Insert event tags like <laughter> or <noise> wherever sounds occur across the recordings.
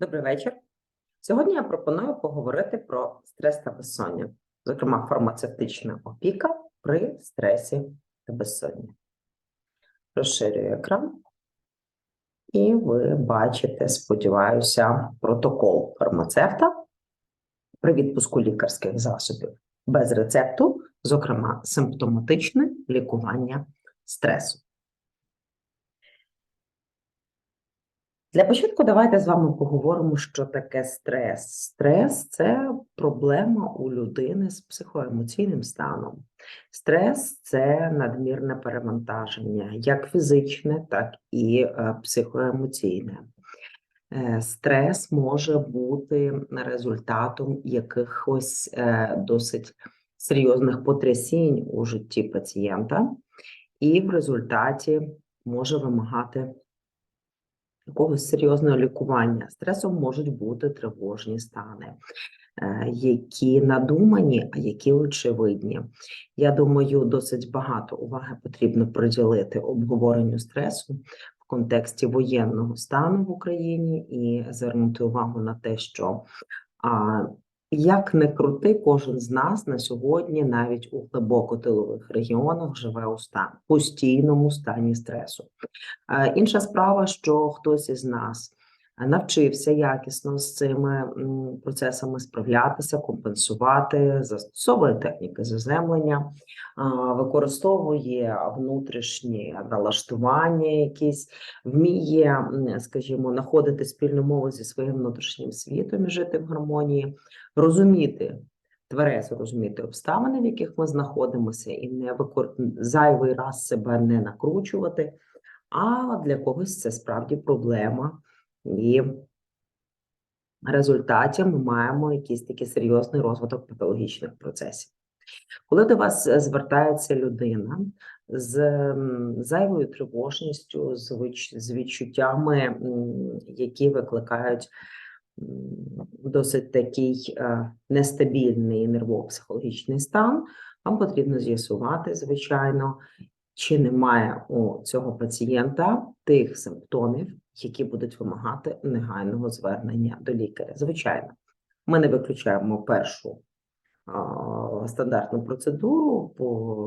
Добрий вечір. Сьогодні я пропоную поговорити про стрес та безсоння, зокрема, фармацевтична опіка при стресі та безсонні. Розширюю екран, і ви бачите, сподіваюся, протокол фармацевта при відпуску лікарських засобів без рецепту, зокрема, симптоматичне лікування стресу. Для початку давайте з вами поговоримо, що таке стрес. Стрес це проблема у людини з психоемоційним станом. Стрес це надмірне перевантаження, як фізичне, так і е, психоемоційне. Е, Стрес може бути результатом якихось е, досить серйозних потрясінь у житті пацієнта, і в результаті може вимагати якогось серйозного лікування. Стресом можуть бути тривожні стани, е, які надумані, а які очевидні. Я думаю, досить багато уваги потрібно приділити обговоренню стресу в контексті воєнного стану в Україні і звернути увагу на те, що як не крути, кожен з нас на сьогодні, навіть у глибоко тилових регіонах, живе у стан постійному стані стресу. Е, Інша справа, що хтось із нас навчився якісно з цими процесами справлятися, компенсувати, застосовує техніки заземлення, використовує внутрішні налаштування, якісь вміє, скажімо, знаходити спільну мову зі своїм внутрішнім світом і жити в гармонії, розуміти. Тверезо розуміти обставини, в яких ми знаходимося, і не викор... зайвий раз себе не накручувати, а для когось це справді проблема, і в результаті ми маємо якийсь такий серйозний розвиток патологічних процесів. Коли до вас е, звертається людина з зайвою тривожністю, з відчуттями, які викликають досить такий е, нестабільний нервово-психологічний стан, вам потрібно з'ясувати, звичайно, чи немає у цього пацієнта тих симптомів, які будуть вимагати негайного звернення до лікаря. Звичайно, ми не виключаємо першу стандартну процедуру по,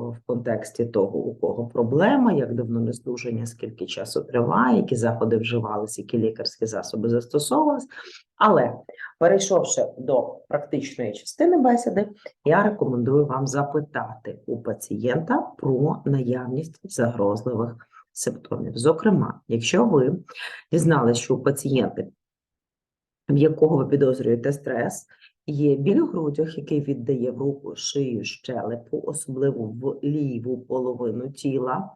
в контексті того, у кого проблема, як давно нездужання, скільки часу триває, які заходи вживалися, які лікарські засоби застосовувалися. Але перейшовши до практичної частини бесіди, я рекомендую вам запитати у пацієнта про наявність загрозливих симптомів. Зокрема, якщо ви дізналися, що у пацієнта, в якого ви підозрюєте стрес, є біль грудях, який віддає в руку шию, щелепу, особливо в ліву половину тіла,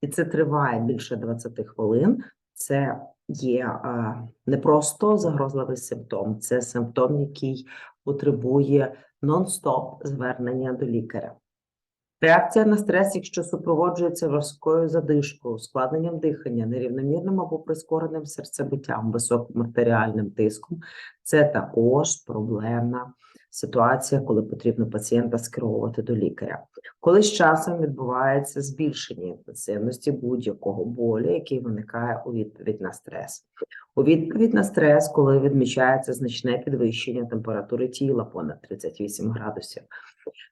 і це триває більше 20 хвилин. Це є а, не просто загрозливий симптом, це симптом, який потребує нон-стоп звернення до лікаря. Реакція на стрес, якщо супроводжується важкою задишкою, ускладненням дихання, нерівномірним або прискореним серцебиттям, високим артеріальним тиском, це також проблемна ситуація, коли потрібно пацієнта скеровувати до лікаря. Коли з часом відбувається збільшення інтенсивності будь-якого болю, який виникає у відповідь на стрес. У відповідь на стрес, коли відмічається значне підвищення температури тіла понад 38 градусів.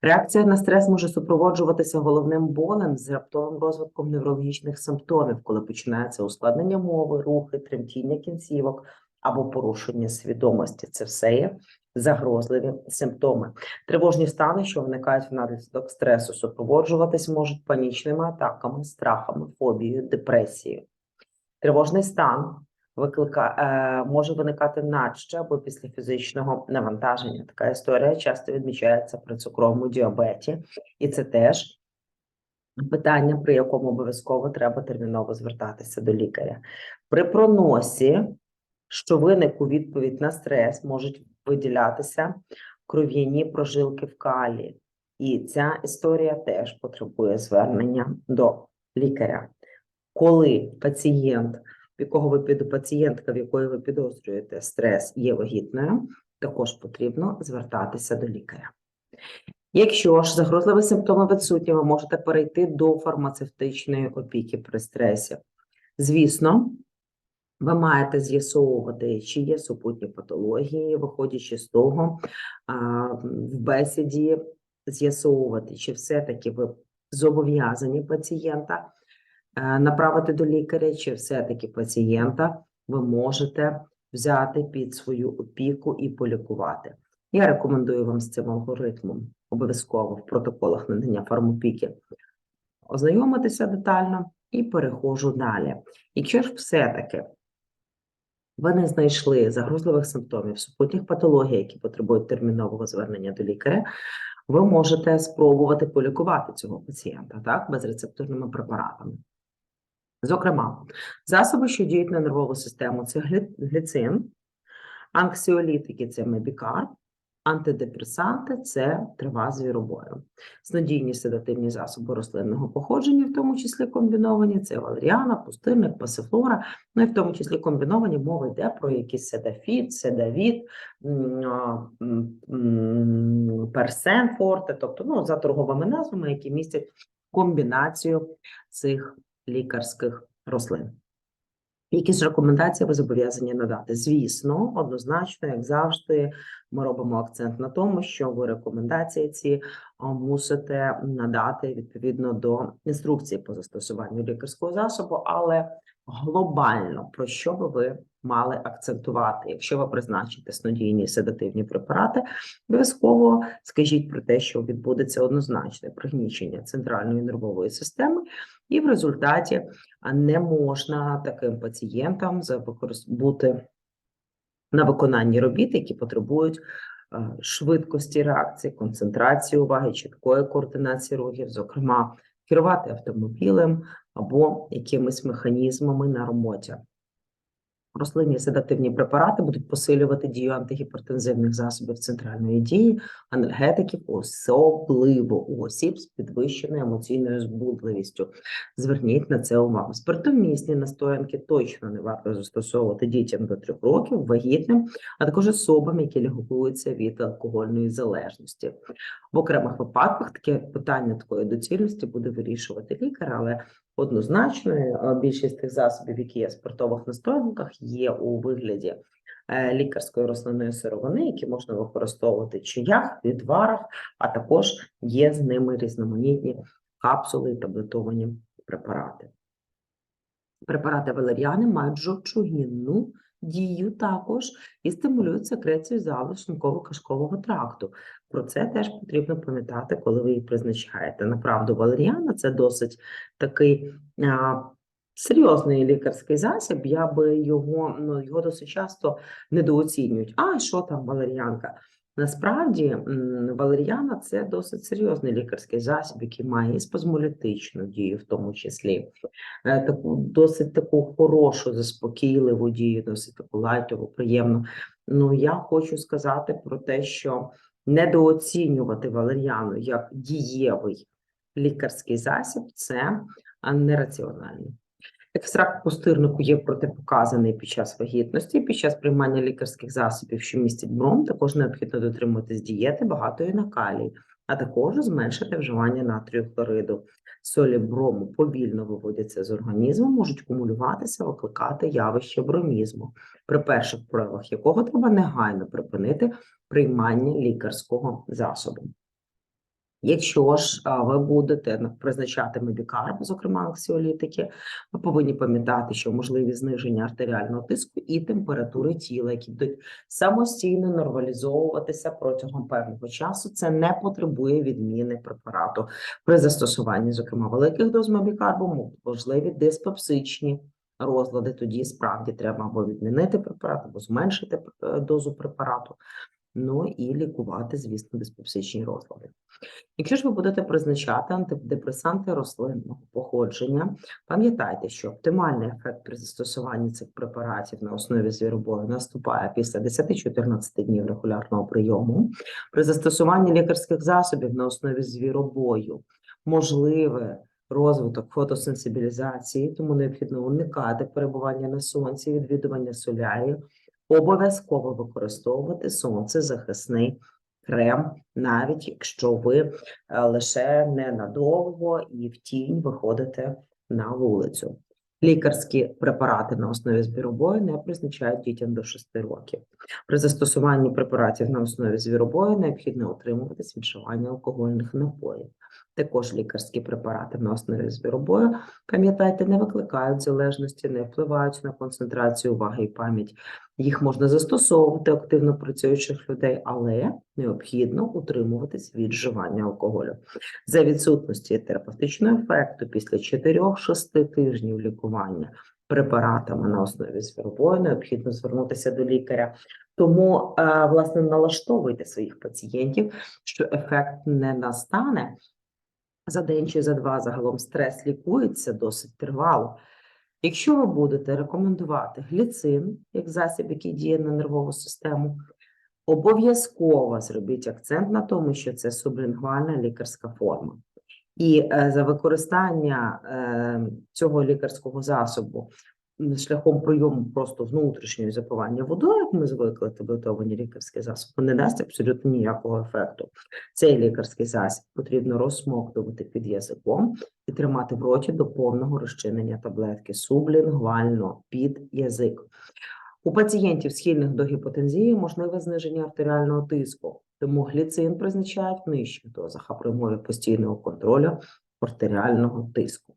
Реакція на стрес може супроводжуватися головним болем з раптовим розвитком неврологічних симптомів, коли починається ускладнення мови, рухи, тремтіння кінцівок або порушення свідомості. Це все є загрозливі симптоми. Тривожні стани, що виникають внаслідок стресу, супроводжуватись можуть панічними атаками, страхами, фобією, депресією. Тривожний стан виклика, е, може виникати наче або після фізичного навантаження. Така історія часто відмічається при цукровому діабеті, і це теж питання, при якому обов'язково треба терміново звертатися до лікаря. При проносі, що виник у відповідь на стрес, можуть виділятися кров'яні прожилки в калі. І ця історія теж потребує звернення до лікаря. Коли пацієнт, в якого ви пацієнтка, в якої ви підозрюєте стрес, є вагітною, також потрібно звертатися до лікаря. Якщо ж загрозливі симптоми відсутні, ви можете перейти до фармацевтичної опіки при стресі. Звісно, Ви маєте з'ясовувати, чи є супутні патології, виходячи з того, в бесіді з'ясовувати, чи все-таки ви зобов'язані пацієнта направити до лікаря, чи все-таки пацієнта ви можете взяти під свою опіку і полікувати. Я рекомендую вам з цим алгоритмом обов'язково в протоколах надання фармопіки ознайомитися детально і переходжу далі. Якщо ж все-таки ви не знайшли загрозливих симптомів, супутніх патологій, які потребують термінового звернення до лікаря, ви можете спробувати полікувати цього пацієнта так, безрецептурними препаратами. Зокрема, засоби, що діють на нервову систему, це глі- гліцин, анксіолітики це мебікар, антидепресанти це трива звіробою. Снодійні седативні засоби рослинного походження, в тому числі комбіновані, це валеріана, пустирник, пасифлора, ну і в тому числі комбіновані мова йде про якісь седафіт, седавіт, персен форте, тобто ну, за торговими назвами, які містять комбінацію цих лікарських рослин. Які ж рекомендації ви зобов'язані надати? Звісно, однозначно, як завжди, ми робимо акцент на тому, що ви рекомендації ці мусите надати відповідно до інструкції по застосуванню лікарського засобу, але глобально про що би ви мали акцентувати? Якщо ви призначите снодійні седативні препарати, обов'язково скажіть про те, що відбудеться однозначне пригнічення центральної нервової системи, і в результаті не можна таким пацієнтам бути на виконанні робіт, які потребують швидкості реакції, концентрації уваги, чіткої координації рухів, зокрема, керувати автомобілем або якимись механізмами на роботі. Рослинні седативні препарати будуть посилювати дію антигіпертензивних засобів центральної дії, анальгетиків, особливо у осіб з підвищеною емоційною збудливістю. Зверніть на це увагу. Спиртомісні настоянки точно не варто застосовувати дітям до 3 років, вагітним, а також особам, які лікуються від алкогольної залежності. В окремих випадках таке питання такої доцільності буде вирішувати лікар, але однозначно е, більшість тих засобів, які є в спиртових настойниках, є у вигляді е, лікарської рослинної сировини, які можна використовувати в чаях, відварах, а також є з ними різноманітні капсули і таблетовані препарати. Препарати валеріани мають жовчогінну дію також і стимулюють секрецію залу шлунково-кишкового тракту. Про це теж потрібно пам'ятати, коли ви її призначаєте. Направду, валеріана це досить такий а, серйозний лікарський засіб. Я би його, ну, його досить часто недооцінюють. А що там валеріанка? Насправді, валеріана це досить серйозний лікарський засіб, який має і спазмолітичну дію, в тому числі е, таку досить таку хорошу, заспокійливу дію, досить таку лайтову, приємну. Ну, я хочу сказати про те, що недооцінювати валеріану як дієвий лікарський засіб це нераціонально. Екстракт пустирнику є протипоказаний під час вагітності, під час приймання лікарських засобів, що містять бром, також необхідно дотримуватись дієти багатої на калій, а також зменшити вживання натрію хлориду. Солі брому повільно виводяться з організму, можуть кумулюватися, викликати явище бромізму, при перших проявах якого треба негайно припинити приймання лікарського засобу. Якщо ж ви будете призначати медикарп, зокрема анксіолітики, ви повинні пам'ятати, що можливі зниження артеріального тиску і температури тіла, які будуть самостійно нормалізовуватися протягом певного часу. Це не потребує відміни препарату при застосуванні, зокрема великих доз мебікарбу, можливі диспепсичні розлади. Тоді справді треба або відмінити препарат, або зменшити е, дозу препарату. Ну і лікувати, звісно, диспепсичні розлади. Якщо ж ви будете призначати антидепресанти рослинного походження, пам'ятайте, що оптимальний ефект при застосуванні цих препаратів на основі звіробою наступає після 10-14 днів регулярного прийому. При застосуванні лікарських засобів на основі звіробою можливе розвиток фотосенсибілізації, тому необхідно уникати перебування на сонці, відвідування солярію, обов'язково використовувати сонцезахисний крем, навіть якщо ви е, лише ненадовго і в тінь виходите на вулицю. Лікарські препарати на основі звіробою не призначають дітям до 6 років. При застосуванні препаратів на основі звіробою необхідно утримуватись від вживання алкогольних напоїв. Також лікарські препарати на основі звіробою, пам'ятайте, не викликають залежності, не впливають на концентрацію уваги і пам'ять. Їх можна застосовувати активно працюючих людей, але необхідно утримуватись від вживання алкоголю. За відсутності терапевтичного ефекту після 4-6 тижнів лікування препаратами на основі звіробою необхідно звернутися до лікаря. Тому, е, власне, налаштовуйте своїх пацієнтів, що ефект не настане за день чи за два. Загалом стрес лікується досить тривало. Якщо ви будете рекомендувати гліцин як засіб, який діє на нервову систему, обов'язково зробіть акцент на тому, що це сублінгвальна лікарська форма. І е, за використання е, цього лікарського засобу шляхом прийому просто внутрішнього запивання водою, як ми звикли таблетовані лікарські засоби, не дасть абсолютно ніякого ефекту. Цей лікарський засіб потрібно розсмоктувати під язиком і тримати в роті до повного розчинення таблетки сублінгвально під язик. У пацієнтів, схильних до гіпотензії, можливе зниження артеріального тиску, тому гліцин призначають в нижчих дозах, а при постійного контролю артеріального тиску.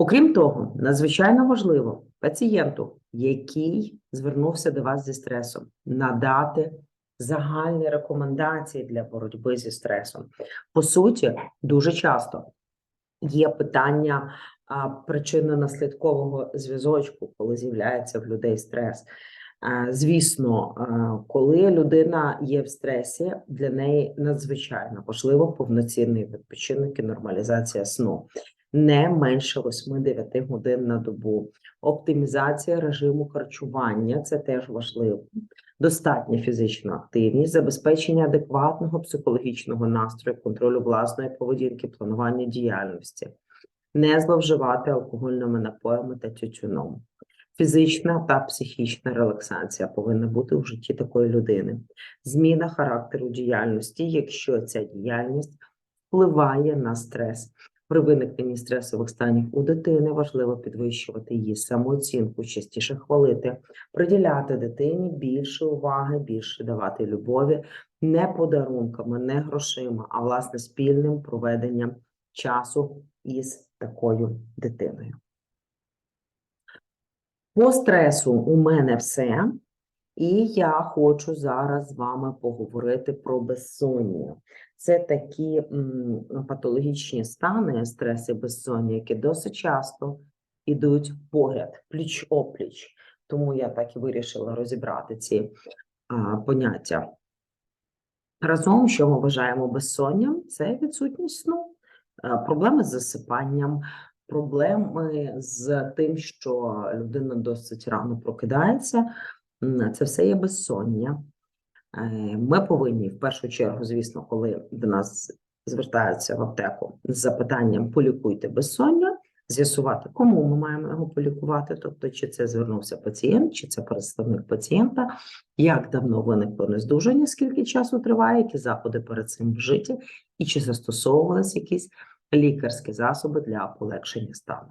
Окрім того, надзвичайно важливо пацієнту, який звернувся до вас зі стресом, надати загальні рекомендації для боротьби зі стресом. По суті, дуже часто є питання причинно-наслідкового зв'язочку, коли з'являється в людей стрес. Звісно, коли людина є в стресі, для неї надзвичайно важливо повноцінний відпочинок і нормалізація сну. Не менше 8-9 годин на добу. Оптимізація режиму харчування це теж важливо. Достатня фізична активність, забезпечення адекватного психологічного настрою, контролю власної поведінки, планування діяльності, не зловживати алкогольними напоями та тютюном. Фізична та психічна релаксація повинна бути у житті такої людини. Зміна характеру діяльності, якщо ця діяльність впливає на стрес. При виникненні стресових станів у дитини важливо підвищувати її самооцінку, частіше хвалити, приділяти дитині більше уваги, більше давати любові, не подарунками, не грошима, а власне спільним проведенням часу із такою дитиною. По стресу у мене все. І я хочу зараз з вами поговорити про безсоння. Це такі патологічні стани, стрес і безсоння, які досить часто йдуть поряд, пліч-опліч. Тому я так і вирішила розібрати ці а, поняття. Разом, що ми вважаємо безсонням, це відсутність сну, проблеми з засипанням, проблеми з тим, що людина досить рано прокидається. Це все є безсоння. Е, Ми повинні в першу чергу, звісно, коли до нас звертаються в аптеку з запитанням полікуйте безсоння, з'ясувати, кому ми маємо його полікувати, тобто чи це звернувся пацієнт, чи це представник пацієнта, як давно виникло нездужання, скільки часу триває, які заходи перед цим вжиті, і чи застосовувалися якісь лікарські засоби для полегшення стану.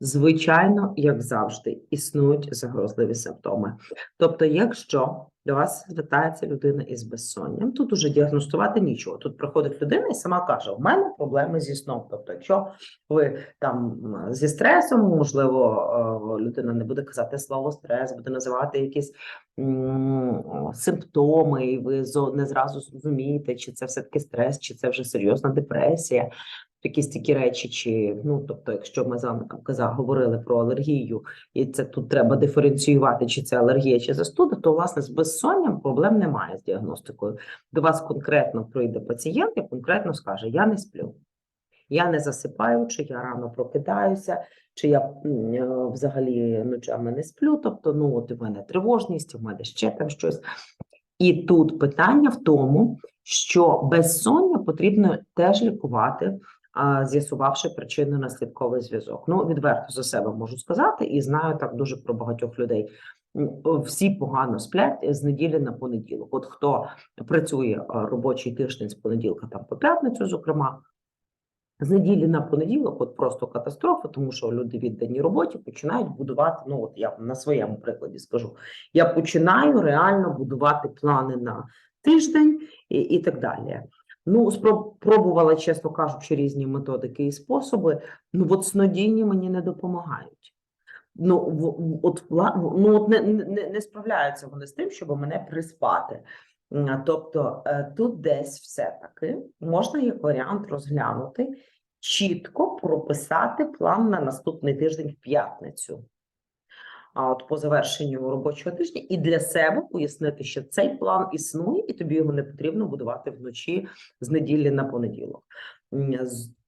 Звичайно, як завжди, існують загрозливі симптоми. Тобто, якщо до вас звертається людина із безсонням, тут уже діагностувати нічого. Тут приходить людина і сама каже: у мене проблеми зі сном. Тобто, якщо ви там зі стресом, можливо, е, людина не буде казати слово стрес, буде називати якісь симптоми, і ви не зразу зрозумієте, чи це все-таки стрес, чи це вже серйозна депресія якісь такі речі, чи ну тобто, якщо ми з вами там каза, говорили про алергію, і це тут треба диференціювати, чи це алергія, чи застуда, то власне з безсонням проблем немає з діагностикою. До вас конкретно прийде пацієнт і конкретно скаже: Я не сплю, я не засипаю, чи я рано прокидаюся, чи я е, взагалі ночами не сплю. Тобто, ну от у мене тривожність, у мене ще там щось. І тут питання в тому, що безсоння потрібно теж лікувати з'ясувавши причинно-наслідковий зв'язок. Ну, відверто за себе можу сказати, і знаю так дуже про багатьох людей. Всі погано сплять з неділі на понеділок. От хто працює робочий тиждень з понеділка там по п'ятницю, зокрема, З неділі на понеділок, от просто катастрофа, тому що люди віддані роботі починають будувати. Ну от я на своєму прикладі скажу, я починаю реально будувати плани на тиждень і, і так далі. Ну, спроб- пробувала, чесно кажучи, різні методики і способи. Ну, от снодійні мені не допомагають. Ну, от, ну, от не, не, не справляються вони з тим, щоб мене приспати. Тобто е, тут десь все-таки можна як варіант розглянути, чітко прописати план на наступний тиждень в п'ятницю. А от по завершенню робочого тижня, і для себе пояснити, що цей план існує, і тобі його не потрібно будувати вночі з неділі на понеділок.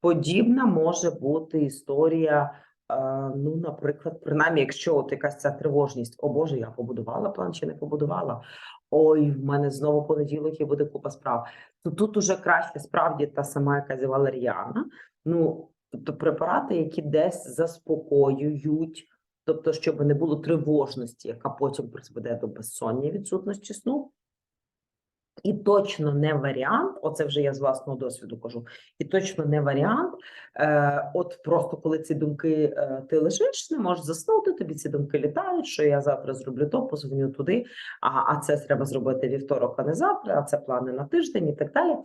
Подібна може бути історія. е, Ну, наприклад, принаймні, якщо от якась ця тривожність, о Боже, я побудувала план чи не побудувала. Ой, в мене знову понеділок і буде купа справ. То тут уже краще справді та сама якась валеріана. Ну, тобто препарати, які десь заспокоюють, тобто, щоб не було тривожності, яка потім призведе до безсоння, відсутності сну. І точно не варіант, оце вже я з власного досвіду кажу, і точно не варіант. Е, от просто коли ці думки е, ти лежиш, не можеш заснути, тобі ці думки літають, що я завтра зроблю то, позвоню туди, а, а це треба зробити вівторок, а не завтра, а це плани на тиждень і так далі.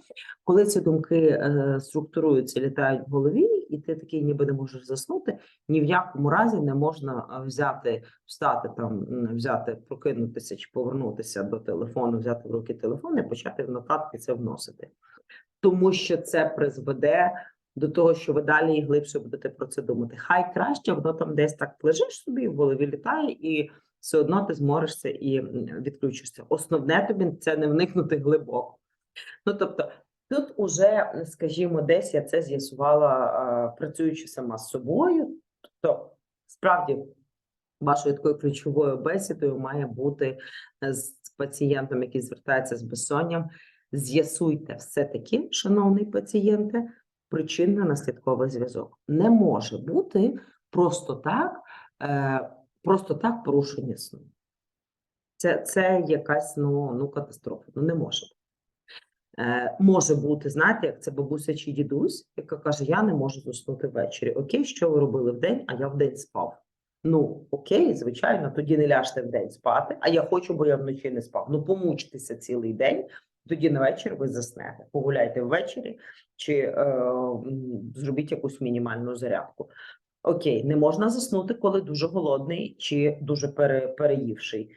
Коли ці думки е, структуруються, літають в голові, і ти такий ніби не можеш заснути, ні в якому разі не можна е, взяти, встати там, взяти, прокинутися чи повернутися до телефону, взяти в руки телефон і почати в нотатки це вносити. Тому що це призведе до того, що ви далі і глибше будете про це думати. Хай краще, воно там десь так лежиш собі, в голові літає, і все одно ти зможешся і відключишся. Основне тобі це не вникнути глибоко. Ну тобто, тут уже, скажімо, десь я це з'ясувала, працюючи сама з собою. Тобто, справді, вашою такою ключовою бесідою має бути е, з пацієнтом, який звертається з безсонням. З'ясуйте все-таки, шановний пацієнте, причинно-наслідковий зв'язок. Не може бути просто так, е, просто так порушення сну. Це, це якась ну, ну, катастрофа. Ну, не може бути. Е, може бути, знаєте, як це бабуся чи дідусь, яка каже: Я не можу заснути ввечері. Окей, що ви робили вдень, а я вдень спав. Ну, окей, звичайно, тоді не ляжте вдень спати, а я хочу, бо я вночі не спав. Ну, помучтеся цілий день, тоді на вечір ви заснете. Погуляйте ввечері чи е, зробіть якусь мінімальну зарядку. Окей, не можна заснути, коли дуже голодний чи дуже пере, переївший.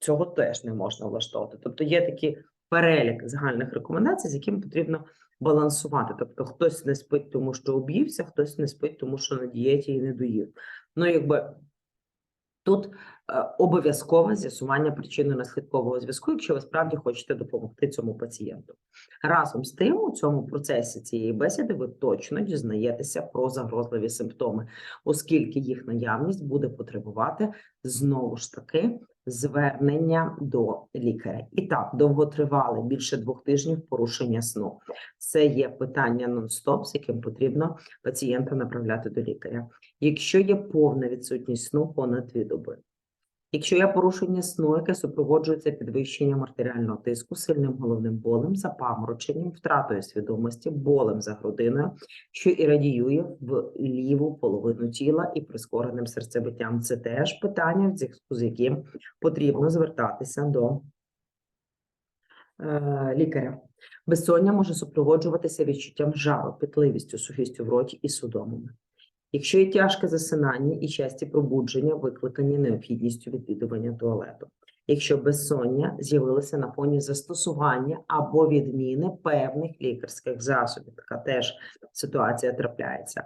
Цього теж не можна влаштовувати. Тобто є такі перелік загальних рекомендацій, з якими потрібно балансувати. Тобто хтось не спить, тому що об'ївся, хтось не спить, тому що на дієті і не доїв. Ну, якби тут е, обов'язкове з'ясування причинно-наслідкового зв'язку, якщо ви справді хочете допомогти цьому пацієнту. Разом з тим, у цьому процесі цієї бесіди ви точно дізнаєтеся про загрозливі симптоми, оскільки їх наявність буде потребувати знову ж таки звернення до лікаря. І так, довготривале більше двох тижнів порушення сну. Це є питання нон-стоп, з яким потрібно пацієнта направляти до лікаря. Якщо є повна відсутність сну понад дві доби. Якщо є порушення сну, яке супроводжується підвищенням артеріального тиску, сильним головним болем, запамороченням, втратою свідомості, болем за грудиною, що і радіює в ліву половину тіла і прискореним серцебиттям, це теж питання, з яким потрібно звертатися до е, лікаря. Безсоння може супроводжуватися відчуттям жару, пітливістю, сухістю в роті і судомами. Якщо є тяжке засинання і часті пробудження, викликані необхідністю відвідування туалету. Якщо безсоння з'явилося на фоні застосування або відміни певних лікарських засобів, така теж ситуація трапляється.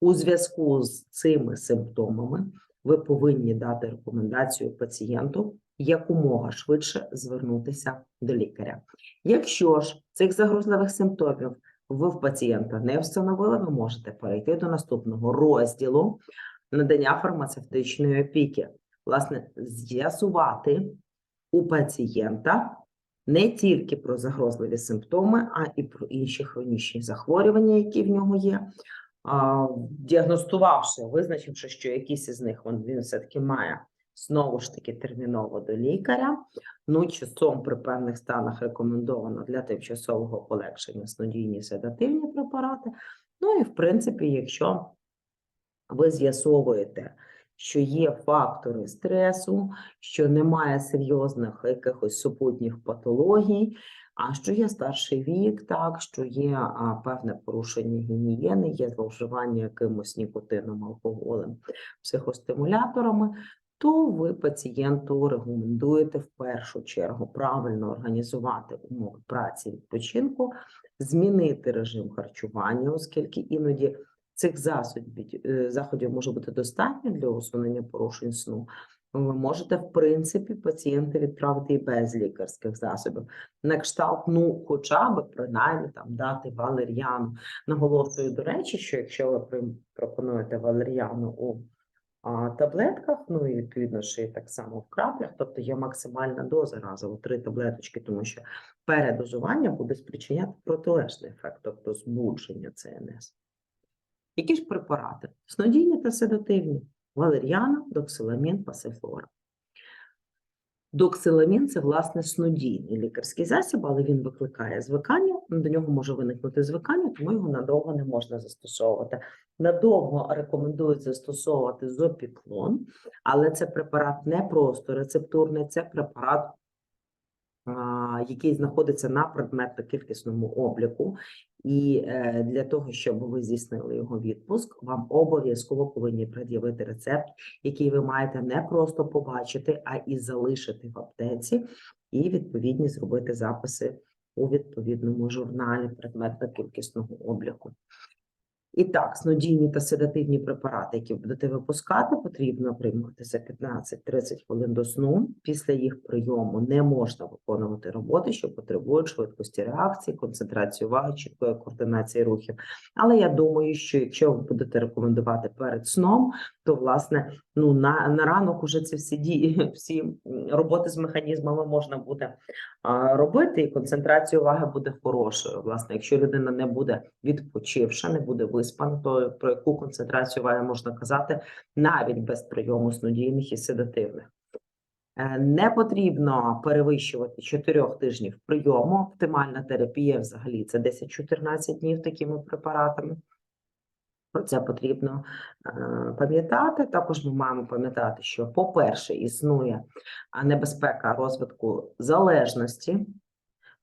У зв'язку з цими симптомами ви повинні дати рекомендацію пацієнту якомога швидше звернутися до лікаря. Якщо ж цих загрозливих симптомів ви в пацієнта не встановили, ви можете перейти до наступного розділу надання фармацевтичної опіки. Власне, з'ясувати у пацієнта не тільки про загрозливі симптоми, а і про інші хронічні захворювання, які в нього є. Діагностувавши, визначивши, що якісь із них він, він все-таки має знову ж таки терміново до лікаря. Ну, часом при певних станах рекомендовано для тимчасового полегшення снодійні седативні препарати. Ну і в принципі, якщо ви з'ясовуєте, що є фактори стресу, що немає серйозних якихось супутніх патологій, а що є старший вік, так, що є а, певне порушення гігієни, є зловживання якимось нікотином, алкоголем, психостимуляторами, то ви пацієнту рекомендуєте в першу чергу правильно організувати умови праці відпочинку, змінити режим харчування, оскільки іноді цих е, заходів може бути достатньо для усунення порушень сну. Ви можете, в принципі, пацієнта відправити і без лікарських засобів. На кшталт, ну, хоча б принаймні там дати валер'яну. Наголошую, до речі, що якщо ви пропонуєте валер'яну у таблетках, ну і відповідно ще й так само в краплях, тобто є максимальна доза разово три таблеточки, тому що передозування буде спричиняти протилежний ефект, тобто збудження ЦНС. Які ж препарати? Снодійні та седативні. Валеріана, доксиламін, пасифлора. Доксиламін це власне снодійний лікарський засіб, але він викликає звикання. До нього може виникнути звикання, тому його надовго не можна застосовувати. Надовго рекомендують застосовувати зопіклон, але це препарат не просто рецептурний, це препарат, який знаходиться на предметно-кількісному обліку. І е, для того, щоб ви здійснили його відпуск, вам обов'язково повинні пред'явити рецепт, який ви маєте не просто побачити, а і залишити в аптеці, і відповідні зробити записи у відповідному журналі предметно-кількісного обліку. І так, снодійні та седативні препарати, які будете випускати, потрібно приймати за 15-30 хвилин до сну. Після їх прийому не можна виконувати роботи, що потребують швидкості реакції, концентрації уваги, чіткої координації рухів. Але я думаю, що якщо ви будете рекомендувати перед сном, то власне ну на, на ранок уже ці всі дії, <laughs> всі роботи з механізмами можна буде а, робити, і концентрація уваги буде хорошою. Власне, якщо людина не буде відпочивша, не буде виспана, то про яку концентрацію уваги можна казати навіть без прийому снодійних і седативних. Е, Не потрібно перевищувати 4 тижнів прийому. Оптимальна терапія взагалі це 10-14 днів такими препаратами. Про це потрібно е, пам'ятати. Також ми маємо пам'ятати, що, по-перше, існує небезпека розвитку залежності,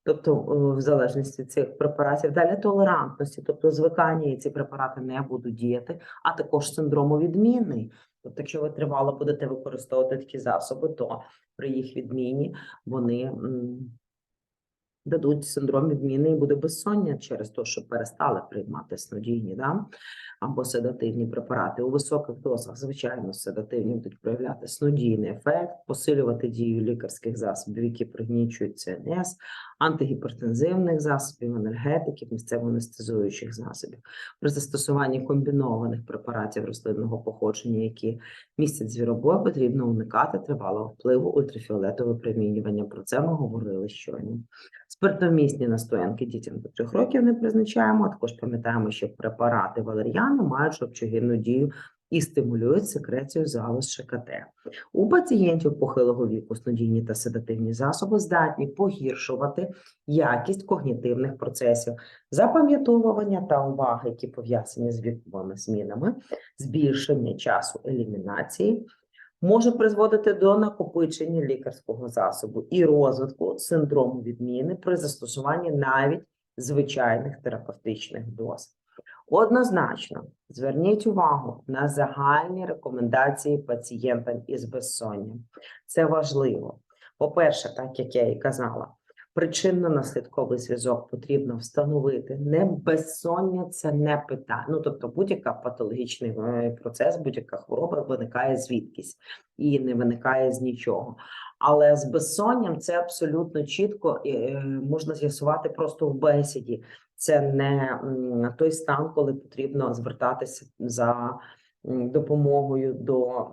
тобто в залежності цих препаратів, далі толерантності, тобто звикання, і ці препарати не будуть діяти, а також синдрому відмінний. Тобто, якщо ви тривало будете використовувати такі засоби, то при їх відміні вони дадуть синдром відміни і буде безсоння через те, що перестали приймати снодійні да? або седативні препарати. У високих дозах, звичайно, седативні будуть проявляти снодійний ефект, посилювати дію лікарських засобів, які пригнічують ЦНС, антигіпертензивних засобів, енергетиків, місцево анестезуючих засобів. При застосуванні комбінованих препаратів рослинного походження, які містять звіробой, потрібно уникати тривалого впливу ультрафіолетового випромінювання. Про це ми говорили щойно. Спиртомісні настоянки дітям до 3 років не призначаємо. а Також пам'ятаємо, що препарати валеріану мають жовчогінну дію і стимулюють секрецію залоз ШКТ. У пацієнтів похилого віку снодійні та седативні засоби здатні погіршувати якість когнітивних процесів, запам'ятовування та уваги, які пов'язані з віковими змінами, збільшення часу елімінації, може призводити до накопичення лікарського засобу і розвитку синдрому відміни при застосуванні навіть звичайних терапевтичних доз. Однозначно, зверніть увагу на загальні рекомендації пацієнтам із безсонням. Це важливо. По-перше, так як я і казала, причинно-наслідковий зв'язок потрібно встановити. Не безсоння це не питання. Ну тобто, будь-яка патологічний е, процес, будь-яка хвороба виникає звідкись і не виникає з нічого. Але з безсонням це абсолютно чітко е, можна з'ясувати просто в бесіді. Це не той стан, коли потрібно звертатися за допомогою до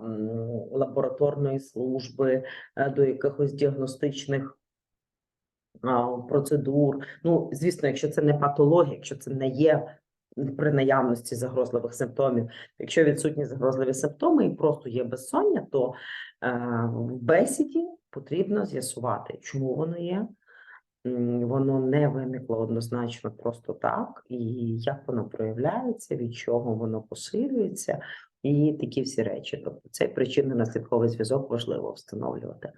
лабораторної служби, е, до якихось діагностичних процедур. Ну, звісно, якщо це не патологія, якщо це не є при наявності загрозливих симптомів. Якщо відсутні загрозливі симптоми і просто є безсоння, то е, в бесіді потрібно з'ясувати, чому воно є, воно не виникло однозначно просто так, і як воно проявляється, від чого воно посилюється, і такі всі речі. Тобто цей причинно-наслідковий зв'язок важливо встановлювати.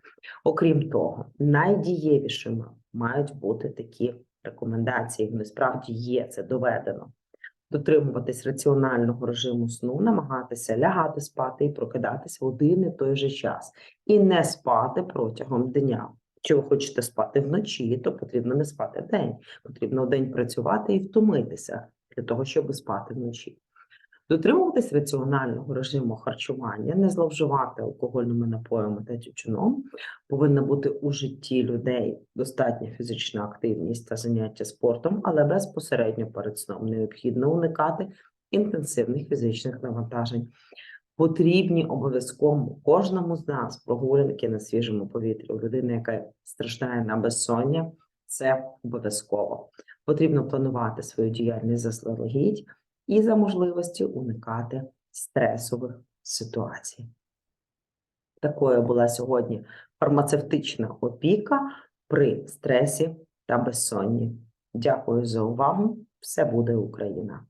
Окрім того, найдієвішими мають бути такі рекомендації. Вони справді є, це доведено. Дотримуватись раціонального режиму сну, намагатися лягати спати і прокидатися в один і той же час, і не спати протягом дня. Якщо ви хочете спати вночі, то потрібно не спати вдень. Потрібно вдень працювати і втомитися для того, щоб спати вночі. Дотримуватись раціонального режиму харчування, не зловживати алкогольними напоями та тютюном, повинна бути у житті людей достатня фізична активність та заняття спортом, але безпосередньо перед сном необхідно уникати інтенсивних фізичних навантажень. Потрібні обов'язково кожному з нас прогулянки на свіжому повітрі. У людини, яка страждає на безсоння, це обов'язково. Потрібно планувати свою діяльність заздалегідь і за можливості уникати стресових ситуацій. Такою була сьогодні фармацевтична опіка при стресі та безсонні. Дякую за увагу. Все буде Україна!